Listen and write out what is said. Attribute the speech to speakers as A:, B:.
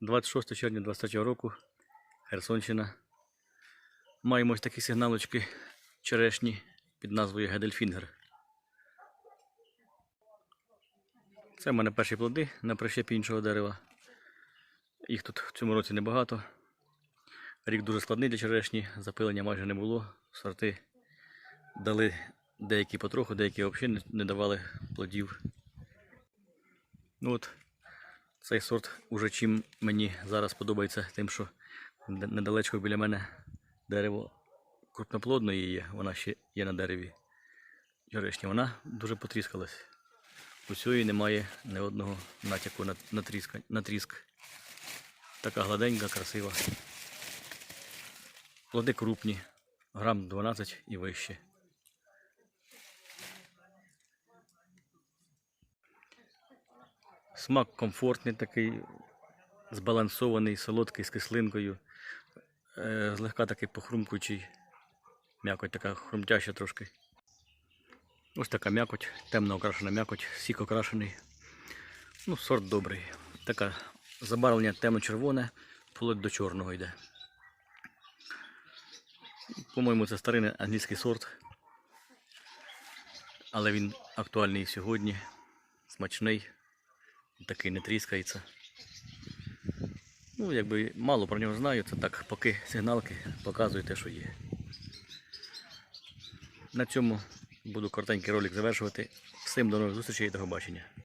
A: 26 червня 23 року, Херсонщина. Маємо ось такі сигналочки черешні під назвою Гедельфінгер. Це в мене перші плоди на прищепі іншого дерева. Їх тут в цьому році небагато. Рік дуже складний для черешні, запилення майже не було. Сорти дали деякі потроху, деякі взагалі не давали плодів. Ну от, цей сорт уже чим мені зараз подобається, тим, що недалечко біля мене дерево крупноплодної є, вона ще є на дереві черешні. Вона дуже потріскалась. Усьої немає ні одного натяку на, на, тріска, на тріск. Така гладенька, красива. Плоди крупні, грам 12 і вище. Смак комфортний такий, збалансований, солодкий з кислинкою, е, злегка такий похрумкуючий, м'якоть така хрумтяща трошки. Ось така м'якоть, темно окрашена м'якоть, сік окрашений. Ну, сорт добрий. Така забарвлення темно-червоне, вплоть до чорного йде. По-моєму, це старий англійський сорт. Але він актуальний сьогодні, смачний, такий не тріскається. Ну, якби мало про нього знаю, це так, поки сигналки показують те, що є. На цьому буду коротенький ролик завершувати. Всім до нових зустрічей і до побачення.